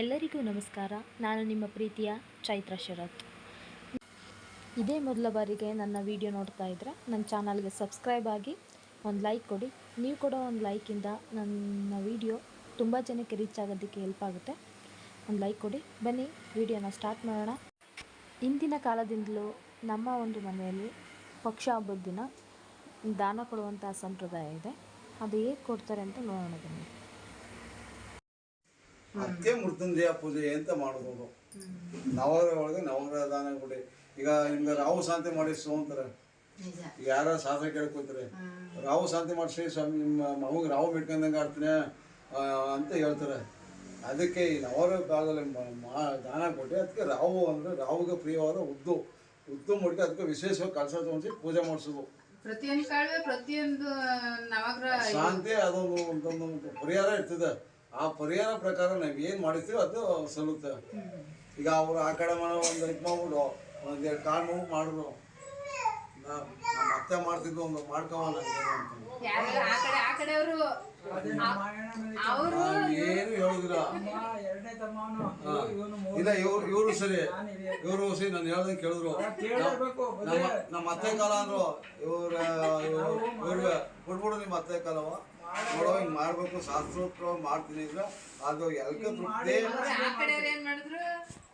ಎಲ್ಲರಿಗೂ ನಮಸ್ಕಾರ. ನಾನು ನಿಮ್ಮ ಪ್ರೀತಿಯ ಚೈತ್ರ ಶರತ್. ಇದೇ ಮೊದಲ ಬಾರಿಗೆ ನನ್ನ ವಿಡಿಯೋ ನೋಡ್ತಾ ಇದ್ದರೆ ನನ್ನ ಚಾನಲ್ಗೆ ಸಬ್ಸ್ಕ್ರೈಬ್ ಆಗಿ ಒಂದು ಲೈಕ್ ಕೊಡಿ. ನೀವು ಕೊಡೋ ಒಂದು ಲೈಕಿಂದ ನನ್ನ ವಿಡಿಯೋ ತುಂಬ ಜನಕ್ಕೆ ರೀಚ್ ಆಗೋದಕ್ಕೆ ಹೆಲ್ಪ್ ಆಗುತ್ತೆ. ಒಂದು ಲೈಕ್ ಕೊಡಿ. ಬನ್ನಿ, ವಿಡಿಯೋನ ಸ್ಟಾರ್ಟ್ ಮಾಡೋಣ. ಇಂದಿನ ಕಾಲದಿಂದಲೂ ನಮ್ಮ ಒಂದು ಮನೆಯಲ್ಲಿ ಪಕ್ಷ ಹಬ್ಬದ ದಿನ ದಾನ ಕೊಡುವಂಥ ಸಂಪ್ರದಾಯ ಇದೆ. ಅದು ಹೇಗೆ ಕೊಡ್ತಾರೆ ಅಂತ ನೋಡೋಣ ಬನ್ನಿ. ಅದಕ್ಕೆ ಮೃತ್ಯುಂಜಯ ಪೂಜೆ ಅಂತ ಮಾಡೋದು ನವಗ್ರಹ ಒಳಗೆ ನವರ ದಾನ ಕೊಡಿ. ಈಗ ನಿಮ್ಗೆ ರಾಹು ಶಾಂತಿ ಮಾಡಿಸು ಅಂತಾರೆ. ಯಾರ ಸಾಧನೆ ಕೇಳ್ಕೊತಾರೆ? ರಾಹು ಶಾಂತಿ ಮಾಡಿಸಿ ಸ್ವಾಮಿ ನಿಮ್ಮ ಮಗುಗೆ ರಾಹು ಬಿಟ್ಕೊಂಡಂಗೆ ಆಡ್ತೀನಿ ಅಂತ ಹೇಳ್ತಾರೆ. ಅದಕ್ಕೆ ಈ ನವರ ಭಾಗದಲ್ಲಿ ದಾನ ಕೊಟ್ಟೆ ಅದಕ್ಕೆ ರಾಹು ಅಂದರೆ ರಾಹುಗೆ ಪ್ರಿಯವಾದ ಉದ್ದು ಉದ್ದು ಮಡಿಕೆ ಅದಕ್ಕೆ ವಿಶೇಷವಾಗಿ ಕಲಸ ತಗೊಂಡು ಪೂಜೆ ಮಾಡಿಸೋದು. ಪ್ರತಿಯೊಂದು ಪ್ರತಿಯೊಂದು ನವಗ್ರಹ ಶಾಂತಿ ಅದೊಂದು ಪರಿಹಾರ ಇರ್ತದೆ. ಆ ಪರಿಹಾರ ಪ್ರಕಾರ ನಾವು ಏನು ಮಾಡಿರ್ತೀವಿ ಅದು ಸಲ್ಲುತ್ತೆ. ಈಗ ಅವರು ಆ ಕಡೆ ಮಾಡೋ ಒಂದು ಇದು ಮಾಡ್ಬಿಡು ಒಂದು ಎರಡು ಕಾಳು ಮೂವ್ ಮಾಡಿದ್ರು. ನಮ್ಮ ಅತ್ತೆ ಮಾಡ್ತಿದ್ದು ಒಂದು ಮಾಡ್ಕೊವ ಏನು ಹೇಳುದಿಲ್ಲ. ಇಲ್ಲ ಇವ್ರು ಇವರು ಸರಿ. ಇವರು ಸರಿ ನಾನು ಹೇಳ್ದಂಗೆ ಕೇಳಿದ್ರು. ನಮ್ಮ ಅತ್ತೆ ಕಾಲ ಅಂದ್ರು. ಇವ್ರ ಇವ್ರಿಗೆ ಬಿಡ್ಬಿಡು ನಿಮ್ಮ ಅತ್ತೆ ಕಾಲವ. ನೋಡೋ ಹಿಂಗ್ ಮಾಡ್ಬೇಕು ಶಾಸ್ತ್ರೋತ್ರ ಮಾಡ್ತೀನಿ ಅಂದ್ರೆ ಅದು ಎಲ್ಕ ತೃಪ್ತಿ? ಆ ಕಡೆಯವ್ರು ಏನ್ ಮಾಡಿದ್ರು?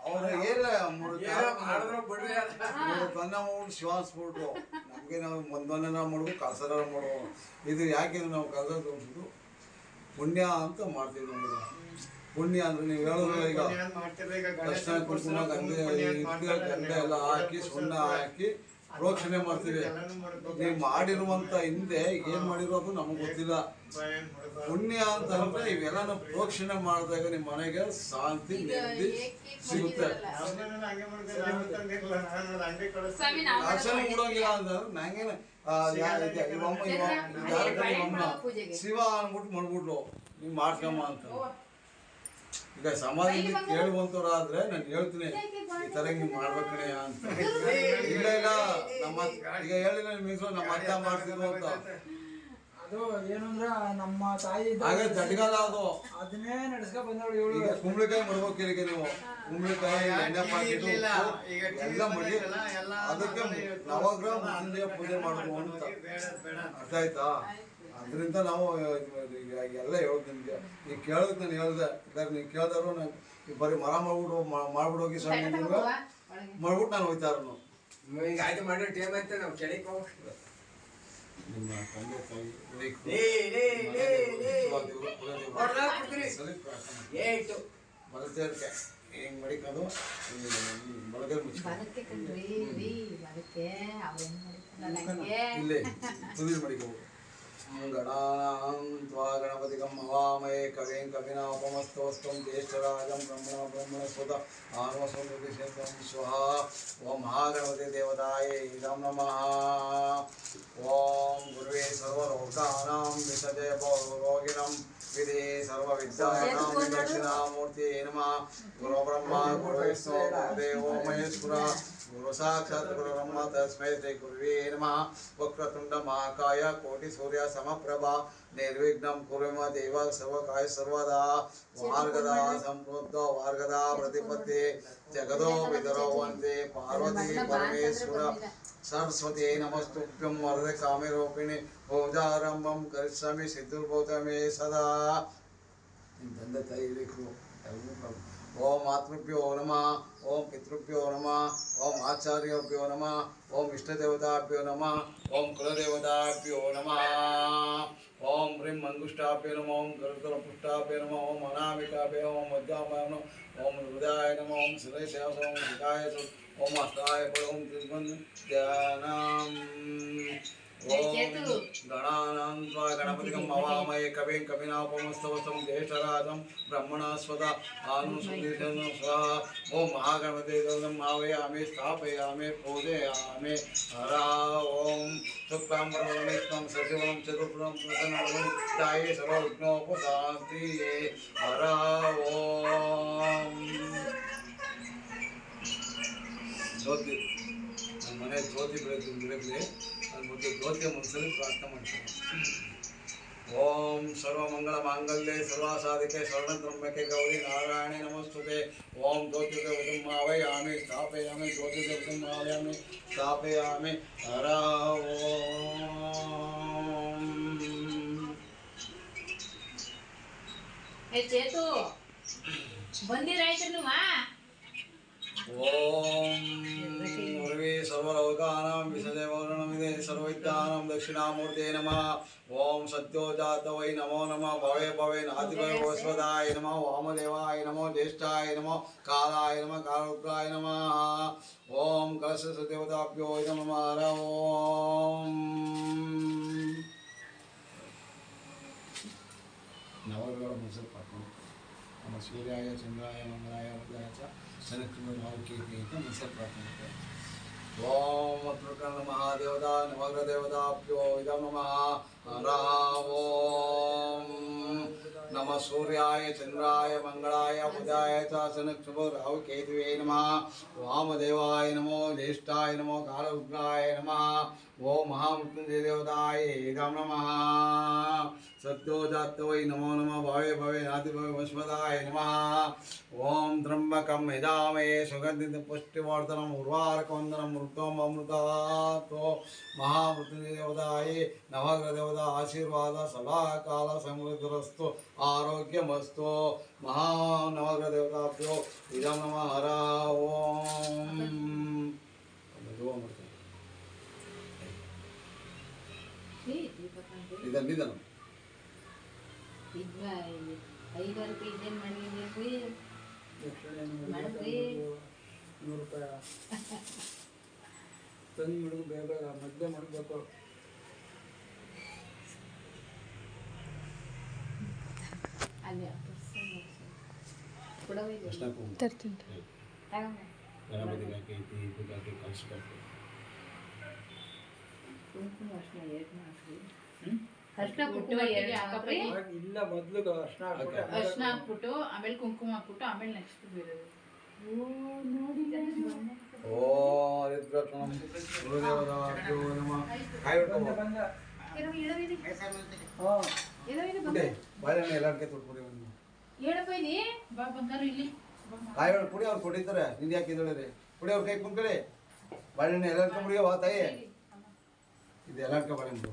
ಅವ್ರ ಏನ ಮೂರು ಮೂರು ಶಿವಾಸ್ಬಿಟ್ರು. ನಮಗೆ ನಾವು ಒಂದೊಂದನ ಮಾಡುವ ಕಸರ ಮಾಡುವ ಇದು ಯಾಕೆ ನಾವು ಕಸ ತೋರಿಸಿದ್ರು ಪುಣ್ಯ ಅಂತ ಮಾಡ್ತೀವಿ ನಮಗೆ. ಪುಣ್ಯ ಅಂದ್ರೆ ನೀವು ಹೇಳಿದ್ರೆ ಈಗ ಕೃಷ್ಣ ಕುಂಕುಮ ಗಂಗೆ ಎಲ್ಲ ಹಾಕಿ ಸುಣ್ಣ ಹಾಕಿ ಪ್ರೋಕ್ಷಣೆ ಮಾಡ್ತೀವಿ. ನೀವು ಮಾಡಿರುವಂತ ಹಿಂದೆ ಏನ್ ಮಾಡಿರೋದು ನಮಗೆ ಗೊತ್ತಿಲ್ಲ. ಪುಣ್ಯ ಅಂತ ಅಂದ್ರೆ ಇವೆಲ್ಲ ಪ್ರೋಕ್ಷಣೆ ಮಾಡಿದಾಗ ನಿಮ್ಮ ಮನೆಗೆ ಶಾಂತಿ ನೆಮ್ಮದಿ ಸಿಗುತ್ತೆ. ನಾವು ದರ್ಶನ ಕೊಡೋಂಗಿಲ್ಲ ಅಂದ್ರೆ ನಂಗೇನ ಶಿವ ಅಂದ್ಬಿಟ್ಟು ಮಾಡ್ಬಿಟ್ಲು. ನೀವು ಮಾಡ್ಕಮ್ಮ ಅಂತ. ಈಗ ಸಮಾಜದಲ್ಲಿ ಕೇಳುವಂತವ್ರಾದ್ರೆ ನಾನು ಹೇಳ್ತೀನಿ ಈ ತರ ಹಿಂಗ್ ಮಾಡ್ಬೇಕಣೆ ಅಂತ. ಇಲ್ಲ ಇಲ್ಲ ನಮ್ಮ ಈಗ ಹೇಳಿಲ್ಲ ನಿಮ್ಗೆ ನಮ್ಮ ಅರ್ಥ ಮಾಡ್ತಿದ್ರು ಅಂತ. ಅದು ಏನಂದ್ರ ನಮ್ಮ ತಾಯಿ ಇದ್ದ- ಹಾಗೆ ಜಡ್ಗಾಲ ಅದು. ಅದನ್ನೇ ನಡ್ಸ್ಕೊ ಬಂದವಳು ಇವಳು. ಈಗ ಕುಂಬಳಕಾಯಿ ಮಾಡ್ಬೇಕು ಇಲ್ಲಿಗೆ ನೀವು. ಕುಂಬಳಕಾಯಿ ಎಣ್ಣೆ ಪಾಕಿಟ್ ಎಲ್ಲ ಮಾಡಿ ಅದಕ್ಕೆ ನವಗ್ರಹ ಮುಂದೆ ಪೂಜೆ ಮಾಡಬೇಕು ಅಂತ. ಅರ್ಥ ಆಯ್ತಾ? ಅದರಿಂದ ನಾವು ಈಗ ಎಲ್ಲ ಹೇಳೋದು ನಿಮಗೆ. ಈಗ ಕೇಳೋದು ನಾನು ಹೇಳ್ದೆ ಇಲ್ಲ ನೀವು ಕೇಳ್ದಾರು ನಾನು ಈಗ ಬರೀ ಮರ ಮಾಡ್ಬಿಡು ಮಾಡ್ಬಿಡೋಗಿ ಮಾಡ್ಬಿಡು ಹೋಗಿ ಸಣ್ಣ ನಿಮ್ಗೆ ಮಾಡ್ಬಿಟ್ಟು ನಾನು ಹೋಯ್ತಾರು ಈಗ ಆಯ್ತು ಮಾಡೋ ಟೈಮ್ ಐತೆ ನಾವು ಕೆಳಗೆ ನಿಮ್ಮ ತಂದೆ ತಾಯಿ. ಏಟು ಹಿಂಗ್ ಮಡಿಕೊಂಡು? ಬಲಗೈ ಮುಚ್ಚ ಇಲ್ಲೇ ತುದಿಲ್ ಮಡಿಕೋದು गणानां त्वा गणपतिकं हवामहे कविं कविनापमस्तवस्त्वं ज्येष्ठराजं ब्रह्मणा ब्रह्मणस्वत आनवस्वं स्वाहा ॐ महागणपतिदेवताय इदं नमः। ॐ गुर्वे सर्वलोकानां विषदे रोगिणं విదే సర్వ విద్యాయాం దక్షిణామూర్తి నమ గురు బ్రహ్మ గురు విష్ణు గురుదేవో మహేశ్వర గురు సాక్షాత్ గురు బ్రహ్మ తస్మై కోటి సూర్య సమప్రభ నిర్విఘ్నం కురుమ దేవ సర్వకాయ సర్వదా. మార్గదా సంప్రోక్తో మార్గదా ప్రతిపత్తి జగదో విదరో పార్వతీ పరమేశ్వర సరస్వతి నమస్తుభ్యం వరద కామిరూపిణి పూజా ಭೋಜಾರಂಭಂ ಕರಿಷ್ಯಾಮಿ ಸಿದ್ಧುರ್ಭೂತಮೇ ಸದಾ ನಿಮ್ಮ ತಂದೆ ತಾಯಿ ಬೇಕು ಎಲ್ಲರೂ ಪ್ರಾರ್ಥನೆ. ಓಂ ಮಾತೃಭ್ಯೋ ನಮಃ ಓಂ ಪಿತೃಭ್ಯೋ ನಮಃ ಓಂ ಆಚಾರ್ಯಭ್ಯೋ ನಮಃ ಓಂ ಇಷ್ಟದೇವತಾಭ್ಯೋ ನಮಃ ಓಂ ಕುಲದೇವತಾಭ್ಯೋ ನಮಃ ಓಂ ಹ್ರೀಂ ಮಂಗುಷ್ಟಾಭ್ಯೋ ನಮಃ ಓಂ ಗರುಡಪುಷ್ಟಾಭ್ಯೋ ನಮಃ ಓಂ ಅನಾಮಿಕಾಭ್ಯ ಓಂ ಮಧ್ಯಾಮಾಯ ನಮಃ ಓಂ ಹೃದಯಾಯ ನಮಃ ಓಂ ಶಿರೇಶಾಯ ಓಂ ಶಿಖಾಯ ಓಂ ಅಷ್ಟಾಯ ಓಂ ತ್ರಿಮನ್ ಧ್ಯಾನಂ तो गणानां त्वा गणपतिकं मवामये कविं ब्रह्मणास्पद आनुसुदीर्घं स्वाहा। ॐ महागणपते आवयामे भावयामि स्थापयामि हरा ॐ शुक्लां परमेष्णं सचिवं चतुर्गुणं प्रसन्नं दाये सर्वविघ्नोपशान्ति हरा ॐ ज्योति ಮನೆ ಜ್ಯೋತಿ ಬೆಳಗ್ಗೆ ಬೆಳಗ್ಗೆ ಅದು ಮೊದಲು ಜ್ಯೋತಿಯ ಮನಸ್ಸಲ್ಲಿ ಪ್ರಾರ್ಥನೆ ಮಾಡ್ತಾರೆ ಓಂ ಸರ್ವಮಂಗಳ ಮಾಂಗಲ್ಯೆ ಸರ್ವಸಾಧಿಕೆ ಶರಣತ್ರಂಬಕೆ ಗೌರಿ ನಾರಾಯಣಿ ನಮಸ್ತುತೆ ಓಂ ಜ್ಯೋತಿಗೆ ಉದುಮಾವಯಾಮಿ ಸ್ಥಾಪಯಾಮಿ ಜ್ಯೋತಿಗೆ ಉದುಮಾವಯಾಮಿ ಸ್ಥಾಪಯಾಮಿ ಹರ ಓಂ ಏ ಚೇತು ಬಂದಿರಾಯ್ತು ನೀವು ಓಂ ಸರ್ವೇ ಸರ್ವಲೋಕಾನಾಂ ವಿಸದೇವರ್ಣಮಿದೆ ಸರ್ವವಿದ್ಯಾನಾಂ ದಕ್ಷಿಣಾಮೂರ್ತೆ ನಮಃ ಓಂ ಸತ್ಯೋಜಾತ ವೈ ನಮೋ ನಮಃ ಭವೇ ಭವೇ ನಾತಿಭಯ ವಸ್ವದಾಯ ನಮಃ ವಾಮದೇವಾಯ ನಮೋ ಜ್ಯೇಷ್ಠಾಯ ನಮೋ ಕಾಲಾಯ ನಮಃ ಕಾಲರುದ್ರಾಯ ನಮಃ ಓಂ ಕಲಶ ಸದೇವತಾಭ್ಯೋ ನಮಃ ಹರ ಓಂ ನವಗ್ರಹ ಮೊಸರು ಪಾಕೊಂಡು ನಮ್ಮ ಸೂರ್ಯಾಯ ಚಂದ್ರಾಯ ಮಂಗಲಾಯ ಉದಯ ಚ ಶನಕ್ರಮ ಭಾವಕೇತಿ ಅಂತ ಮೊಸರು ಪ್ರಾರ್ಥನೆ ॐ प्रकरणमहादेवता नवग्रदेवताभ्यो इदं नमः। रावों नमः सूर्याय, चन्द्राय मङ्गलाय बुधाय च शनक्षुभो राहु केतुवे नमः। वामदेवाय नमो, ज्येष्ठाय नमो कालुग्राय नमः। ఓ మహామృత్యుంజయ దేవతాయ ఏదం నమ. సత్యోజాత్తవై నమో నమ. భవే భవే నాతి భవే భస్మదాయ నమ. ఓం త్రంబకం యజామే సుగంధిత పుష్టివర్ధనం ఉర్వారకందనం మృతం అమృతతో మహామృత్యుంజయ దేవతాయ నవగ్ర దేవత ఆశీర్వాద సదాకాల సమృద్ధులస్తు ఆరోగ్యమస్తు మహానవగ్ర దేవతాభ్యో ఇదం నమ. హరా ఓం. అమృతం ಇದನ್ನ ನಿಧಾನ ಇದ್ವ ಐದಾರು ರೂಪಾಯಿ ಇದೇನು ಮಾಡಿದ್ರಿ ನೂರು ರೂಪಾಯಿ ತಂದು ಬಿಡು ಬೇಗ ಬೇಗ ಮದ್ದೆ ಮಾಡಬೇಕು. ಅಲ್ಲಿ ಕುಂಕುಮ. ತರ್ತೀನಿ. ತಗೊಂಬ ಗಣಪತಿಗೆ ಹಾಕಿ ದೀಪಕ್ಕೆ ಹಾಕಿ ಕಳಿಸ್ಬೇಕು ಕುಂಕುಮ ಅರ್ಶಿನ ಎರಡು ಹಾಕ್ರಿ ಅರ್ಶಿನ ಕುಂಕುಮ ಇಲ್ಲ ಮೊದ್ಲು ಅರ್ಶನ ಹಾಕ್ಬಿಟ್ಟು ಆಮೇಲೆ ಕುಂಕುಮ ಹಾಕ್ಬಿಟ್ಟು ಆಮೇಲೆ ನೆಕ್ಸ್ಟ್ ಬೇರೆ ಓ ಪುಡಿ ಅವ್ರು ಕೊಟ್ಟಿದ್ದಾರೆ ನಿಂದ ಯಾಕೆ ಇದ್ದೊಳ್ಳಿ ಪುಡಿ ಅವ್ರ ಕೈ ಕುಂಕಳಿ ಬಾಳೆಹಣ್ಣು ಎಲ್ಲ ಮುಡಿಯೋ ವಾ ತಾಯಿ. ಇದು ಎಲ್ಲ ಬಾಳೆಹಣ್ಣು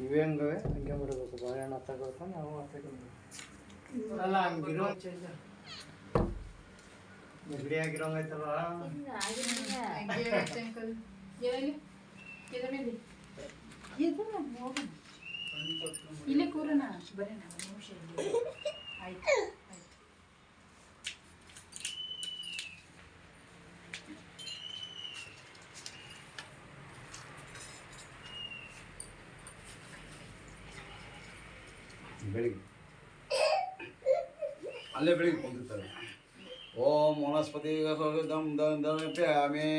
ಇವೆ ಹಂಗವೆ ಹಂಗೆ ಮಾಡಬೇಕು ಬಾಳೆಹಣ್ಣು ಹತ್ತಾಗ ನಾವು ಹತ್ತಾಗ ಅಲ್ಲ ಹಂಗಿರೋ ನೆಗಡಿ ಆಗಿರೋಂಗೈತಲ್ಲ. ಇಲ್ಲೇ ಕೂರೋಣ. ಬರೋಣ. ಆಯ್ತು. ಬೆಳಿಗ್ಗೆ. ಅಲ್ಲೇ ಬೆಳಿಗ್ಗೆ ಕುಂತಿರ್ತಾರೆ. ಓಂ ವನಸ್ಪತಿ ದಂ ದರ್ಶಯಾಮಿ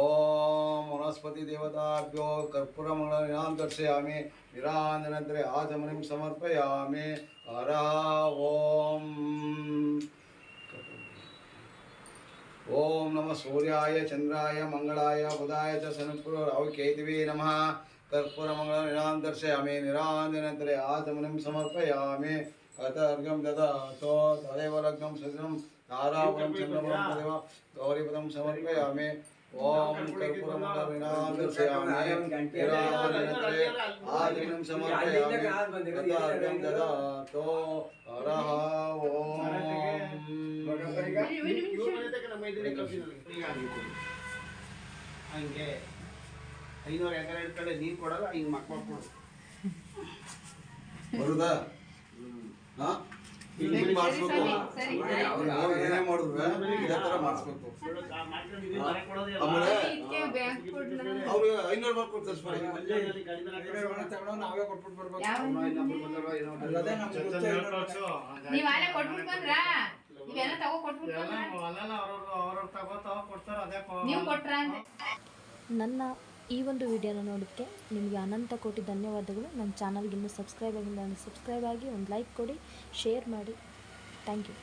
ಓಂ ವನಸ್ಪತಿ ದೇವತಾಭ್ಯೋ ಕರ್ಪೂರ ಮಂಗಳ ದರ್ಶಯಾಮಿ. ನಿರಾಂಜನಂತರೆ ಆಚಮನಿಂ ಸಮರ್ಪಯಾಮಿ. ಹರ ಓಂ. ಓಂ ನಮ ಸೂರ್ಯಾಯ ಚಂದ್ರಾಯ ಮಂಗಳಾಯ ಬುಧಾಯ ಚ ಸನಪುರ ರಾಹುಕೇತುವೇ ನಮಃ. कर्पूरमङ्गलनिरान्तर्षयामि निराञ्जनन्तरे आचमनं समर्पयामि। अतर्घं ददातो तदेव लग्नं सजनं नारापुरं चन्द्रपुरं तदेव गौरीपदं समर्पयामि। ॐ कर्पूरमङ्गलनिरान्तर्षयामि निराञ्जनन्तरे आचमनं समर्पयामि। अतर्घं ददातो हरः ॐ ಹಂಗೆ ಐನೂರು ಎಕರೆ ಕಡೆ ನೀರು ಕೊಡಲ್ಲ ಹಿಂಗೆ ಮಕ್ಕಳು ಕೊಡು. ಬರುದಾ? ಹಾ? ಮಾಡಿಸ್ಬೇಕು. ನಾವು ಏನೇ ಮಾಡಿದ್ರು ಇದೇ ಥರ ಮಾಡಿಸ್ಬೇಕು. ಆಮೇಲೆ ಇದಕ್ಕೆ ಬ್ಯಾಂಕ್ ಕೊಡ್ಲ? ಅವ್ರು ಐನೂರು ರೂಪಾಯಿ ನಾವೇ ಕೊಟ್ಬಿಟ್ಟು ಬರ್ಬೇಕು. ಬಂದ್ರ? ಇವೆಲ್ಲ ತಗೋ ಕೊಡ್ತಾರೆ ಅದೇ ನೀವ್ ಕೊಟ್ರ ಅಂದೆ? ನನ್ನ ಈ ಒಂದು ವಿಡಿಯೋನ ನೋಡೋಕ್ಕೆ ನಿಮಗೆ ಅನಂತ ಕೋಟಿ ಧನ್ಯವಾದಗಳು. ನನ್ನ ಚಾನಲ್ಗೆ ಇನ್ನೂ ಸಬ್ಸ್ಕ್ರೈಬ್ ಆಗಿಲ್ಲ ಸಬ್ಸ್ಕ್ರೈಬ್ ಆಗಿ ಒಂದು ಲೈಕ್ ಕೊಡಿ ಶೇರ್ ಮಾಡಿ. Thank you